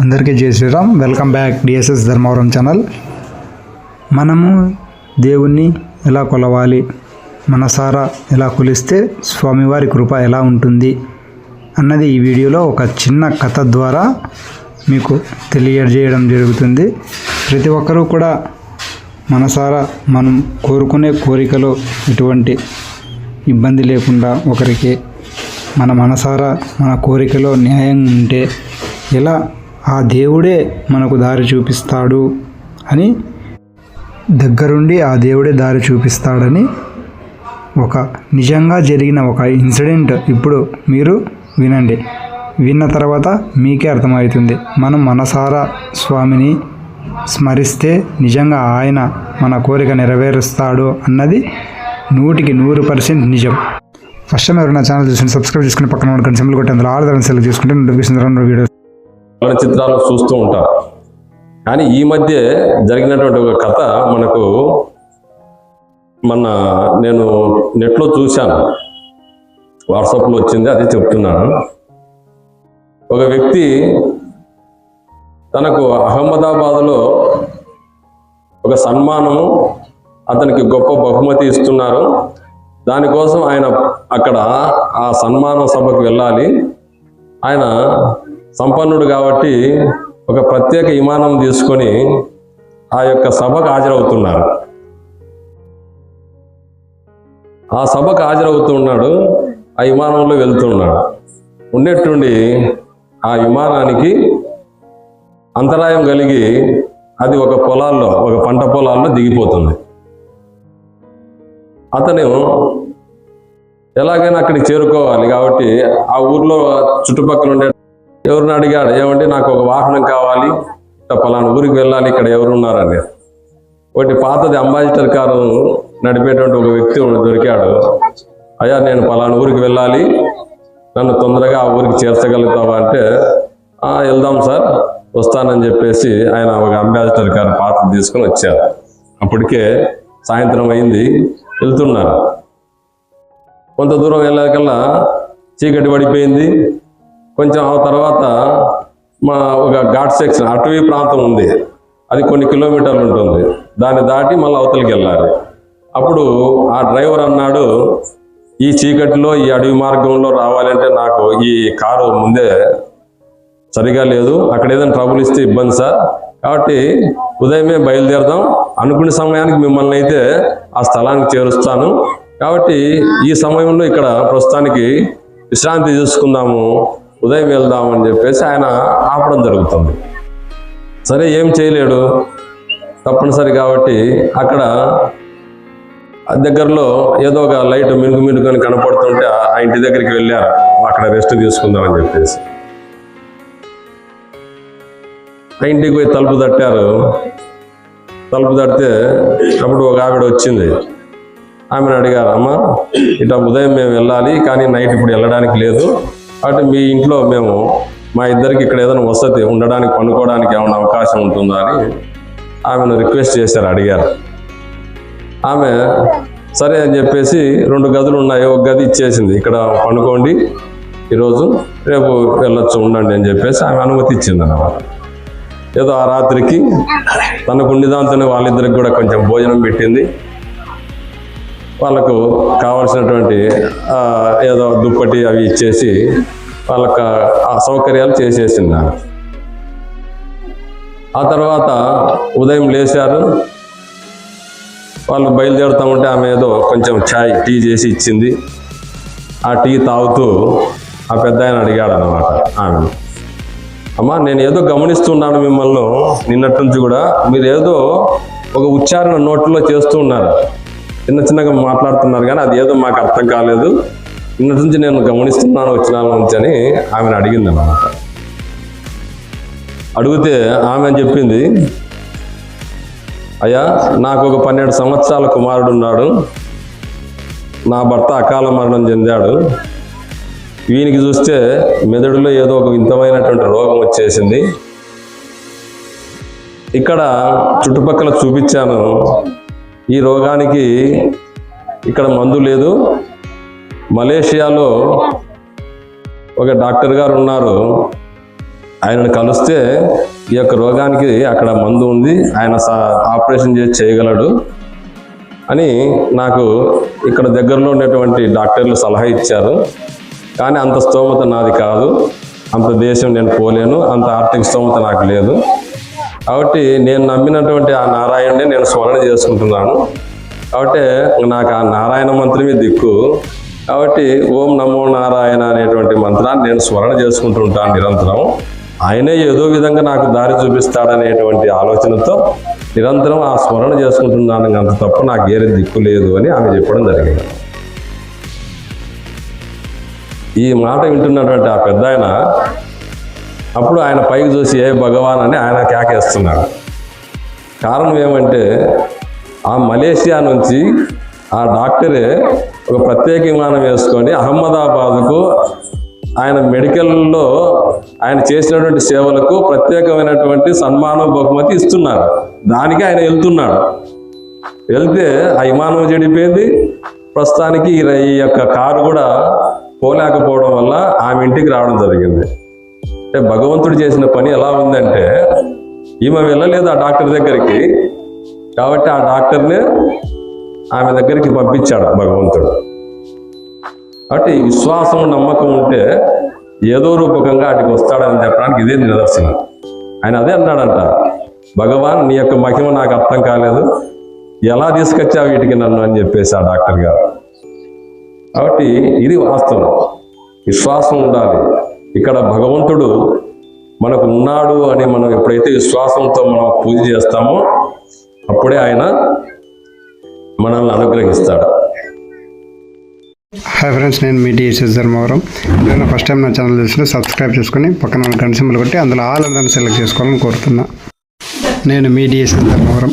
అందరికీ జై Sriram. Welcome back DSS Dharmavaram channel మనము దేవుణ్ణి ఎలా కొలవాలి మనసారా ఎలా కొలిస్తే స్వామివారి కృప ఎలా ఉంటుంది అన్నది ఈ వీడియోలో ఒక చిన్న కథ ద్వారా మీకు తెలియజేయడం జరుగుతుంది. ప్రతి ఒక్కరూ కూడా మనసారా మనం కోరుకునే కోరికలో ఎటువంటి ఇబ్బంది లేకుండా ఒకరికి మన మనసారా మన కోరికలో న్యాయం ఉంటే ఎలా ఆ దేవుడే మనకు దారి చూపిస్తాడు అని దగ్గరుండి ఆ దేవుడే దారి చూపిస్తాడని ఒక నిజంగా జరిగిన ఒక ఇన్సిడెంట్ ఇప్పుడు మీరు వినండి. విన్న తర్వాత మీకే అర్థమవుతుంది. మనం మనసారా స్వామిని స్మరిస్తే నిజంగా ఆయన మన కోరిక నెరవేరుస్తాడు అన్నది నూటికి నూరు పర్సెంట్ నిజం. ఫస్ట్ టైం ఎవరైనా ఛానల్ చూసి సబ్స్క్రైబ్ చేసుకుని పక్కన ఉన్న సింబల్ కొట్టి అందులో ఆల్ సెలెక్ట్ చేసుకుంటే నోటిఫికేషన్ ద్వారా మన చిత్రాలు చూస్తూ ఉంటాం. కానీ ఈ మధ్య జరిగినటువంటి ఒక కథ మనకు మొన్న నేను నెట్లో చూశాను. వాట్సాప్లో వచ్చింది అది చెప్తున్నాను. ఒక వ్యక్తి తనకు అహ్మదాబాద్లో ఒక సన్మానము అతనికి గొప్ప బహుమతి ఇస్తున్నారు. దానికోసం ఆయన అక్కడ ఆ సన్మాన సభకు వెళ్ళాలి. ఆయన సంపన్నుడు కాబట్టి ఒక ప్రత్యేక విమానం తీసుకొని ఆ యొక్క సభకు హాజరవుతున్నారు ఆ సభకు హాజరవుతున్నాడు ఆ విమానంలో వెళ్తున్నాడు ఉండేటువంటి ఆ విమానానికి అంతరాయం కలిగి అది ఒక పొలాల్లో ఒక పంట పొలాల్లో దిగిపోతుంది. అతను ఎలాగైనా అక్కడికి చేరుకోవాలి కాబట్టి ఆ ఊర్లో చుట్టుపక్కల ఉండే ఎవరిని అడిగాడు? ఏమంటే నాకు ఒక వాహనం కావాలి పలానా ఊరికి వెళ్ళాలి ఇక్కడ ఎవరున్నారని. ఒకటి పాతది అంబాసిడర్ కారు నడిపేటువంటి ఒక వ్యక్తి దొరికాడు. అయ్యా నేను పలానా ఊరికి వెళ్ళాలి నన్ను తొందరగా ఆ ఊరికి చేర్చగలుగుతావా అంటే వెళ్దాం సార్ వస్తానని చెప్పేసి ఆయన ఒక అంబాసిడర్ కారు పాతది తీసుకొని వచ్చారు. అప్పటికే సాయంత్రం అయింది వెళ్తున్నారు. కొంత దూరం వెళ్ళాకల్లా చీకటి పడిపోయింది. కొంచెం ఆ తర్వాత మా ఒక ఘాట్ సెక్షన్ అటవీ ప్రాంతం ఉంది. అది కొన్ని కిలోమీటర్లు ఉంటుంది. దాన్ని దాటి మళ్ళీ అవతలికి వెళ్ళాలి. అప్పుడు ఆ డ్రైవర్ అన్నాడు ఈ చీకటిలో ఈ అడవి మార్గంలో రావాలంటే నాకు ఈ కారు ముందే సరిగా లేదు. అక్కడ ఏదైనా ట్రబుల్ ఇస్తే ఇబ్బంది సార్. కాబట్టి ఉదయమే బయలుదేరదాం. అనుకునే సమయానికి మిమ్మల్ని అయితే ఆ స్థలానికి చేరుస్తాను. కాబట్టి ఈ సమయంలో ఇక్కడ ప్రస్తుతానికి విశ్రాంతి తీసుకుందాము. ఉదయం వెళ్దాం అని చెప్పేసి ఆయన ఆపడం జరుగుతుంది. సరే ఏం చేయలేడు. తప్పనిసరి కాబట్టి అక్కడ దగ్గరలో ఏదో ఒక లైట్ మినుగు మినుగుని కనపడుతుంటే ఆ ఇంటి దగ్గరికి వెళ్ళారు. అక్కడ రెస్ట్ తీసుకుందామని చెప్పేసి. ఆ ఇంటికి పోయి తలుపు తట్టారు. తలుపు తడితే అప్పుడు ఒక ఆవిడ వచ్చింది. ఆమెను అడిగారు అమ్మ ఇట్లా ఉదయం మేము వెళ్ళాలి కానీ నైట్ ఇప్పుడు వెళ్ళడానికి లేదు. కాబట్టి మీ ఇంట్లో మేము మా ఇద్దరికి ఇక్కడ ఏదైనా వసతి ఉండడానికి పనుకోవడానికి ఏమైనా అవకాశం ఉంటుందా అని ఆమెను రిక్వెస్ట్ చేశారు అడిగారు. ఆమె సరే అని చెప్పేసి రెండు గదులు ఉన్నాయి ఒక గది ఇచ్చేసింది. ఇక్కడ పనుకోండి ఈరోజు రేపు వెళ్ళొచ్చు ఉండండి అని చెప్పేసి ఆమె అనుమతి ఇచ్చింది అన్నమాట. ఏదో ఆ రాత్రికి తనకు ఉండిదాంతోనే వాళ్ళిద్దరికి కూడా కొంచెం భోజనం పెట్టింది. వాళ్ళకు కావాల్సినటువంటి ఏదో దుప్పటి అవి ఇచ్చేసి వాళ్ళకు ఆ సౌకర్యాలు చేసేసింది ఆ తర్వాత ఉదయం లేచారు. వాళ్ళు బయలుదేరుతూ ఉంటే ఆమె ఏదో కొంచెం ఛాయ్ టీ చేసి ఇచ్చింది. ఆ టీ తాగుతూ ఆ పెద్ద ఆయన అడిగాడు అనమాట ఆమె అమ్మా నేను ఏదో గమనిస్తున్నాను మిమ్మల్ని నిన్నటి నుంచి కూడా. మీరు ఏదో ఒక ఉచ్చారణ నోట్లో చేస్తూ ఉన్నారు. చిన్న చిన్నగా మాట్లాడుతున్నారు కానీ అది ఏదో మాకు అర్థం కాలేదు. నిన్నటి నుంచి నేను గమనిస్తున్నాను వచ్చిన నుంచి అని ఆమెను అడిగింది అన్నమాట. అడిగితే ఆమె చెప్పింది అయ్యా నాకు ఒక పన్నెండు సంవత్సరాల కుమారుడు ఉన్నాడు. నా భర్త అకాల మరణం చెందాడు. వీనికి చూస్తే మెదడులో ఏదో ఒక వింతమైనటువంటి రోగం వచ్చేసింది. ఇక్కడ చుట్టుపక్కల చూపించాను. ఈ రోగానికి ఇక్కడ మందు లేదు. మలేషియాలో ఒక డాక్టర్ గారు ఉన్నారు. ఆయనను కలిస్తే ఈ యొక్క రోగానికి అక్కడ మందు ఉంది. ఆయన సా- ఆపరేషన్ చేసి చేయగలడు అని నాకు ఇక్కడ దగ్గరలో ఉన్నటువంటి డాక్టర్లు సలహా ఇచ్చారు. కానీ అంత స్తోమత నాది కాదు. అంత దేశం నేను పోలేను. అంత ఆర్థిక స్తోమత నాకు లేదు. కాబట్టి నేను నమ్మినటువంటి ఆ నారాయణనే నేను స్మరణ చేసుకుంటున్నాను. కాబట్టి నాకు ఆ నారాయణ మంత్రమే దిక్కు. కాబట్టి ఓం నమో నారాయణ అనేటువంటి మంత్రాన్ని నేను స్మరణ చేసుకుంటుంటాను నిరంతరం. ఆయనే ఏదో విధంగా నాకు దారి చూపిస్తాడనేటువంటి ఆలోచనతో నిరంతరం ఆ స్మరణ చేసుకుంటున్నాను. అంత తప్ప నాకు ఏరే దిక్కు లేదు అని ఆమె చెప్పడం జరిగింది. ఈ మాట వింటున్నటువంటి ఆ పెద్ద ఆయన అప్పుడు ఆయన పైకి చూసి ఏ భగవాన్ అని ఆయన కేకేస్తున్నాడు. కారణం ఏమంటే ఆ మలేషియా నుంచి ఆ డాక్టరే ఒక ప్రత్యేక విమానం వేసుకొని అహ్మదాబాద్కు ఆయన మెడికల్లో ఆయన చేసినటువంటి సేవలకు ప్రత్యేకమైనటువంటి సన్మానం బహుమతి ఇస్తున్నారు. దానికి ఆయన వెళ్తున్నాడు. వెళ్తే ఆ విమానం చెడిపోయింది. ప్రస్తుతానికి ఈ ఈ యొక్క కారు కూడా పోలేకపోవడం వల్ల ఆమె ఇంటికి రావడం జరిగింది. అంటే భగవంతుడు చేసిన పని ఎలా ఉందంటే ఈమె వెళ్ళలేదు ఆ డాక్టర్ దగ్గరికి కాబట్టి ఆ డాక్టర్నే ఆమె దగ్గరికి పంపించాడు భగవంతుడు. కాబట్టి విశ్వాసం నమ్మకం ఉంటే ఏదో రూపకంగా వాటికి వస్తాడని చెప్పడానికి ఇదే నిదర్శనం. ఆయన అదే అన్నాడంట భగవాన్ నీ యొక్క మహిమ నాకు అర్థం కాలేదు. ఎలా తీసుకొచ్చావు వీటికి నన్ను? అని చెప్పేసి ఆ డాక్టర్ గారు. కాబట్టి ఇది వాస్తవం. విశ్వాసం ఉండాలి. ఇక్కడ భగవంతుడు మనకు ఉన్నాడు అని మనం ఎప్పుడైతే విశ్వాసంతో మనం పూజ చేస్తామో అప్పుడే ఆయన మనల్ని అనుగ్రహిస్తాడు. హాయ్ ఫ్రెండ్స్ నేను మీ డిఎస్ఎస్ ధర్మవరం. నేను ఫస్ట్ టైం నా ఛానల్ చూసిన సబ్స్క్రైబ్ చేసుకొని పక్కన ఉన్న గంట సింబల్ కొట్టి అందులో ఆల్ అందరిని సెలెక్ట్ చేసుకోవాలని కోరుతున్నా. నేను మీ డిఎస్ఎస్ ధర్మవరం.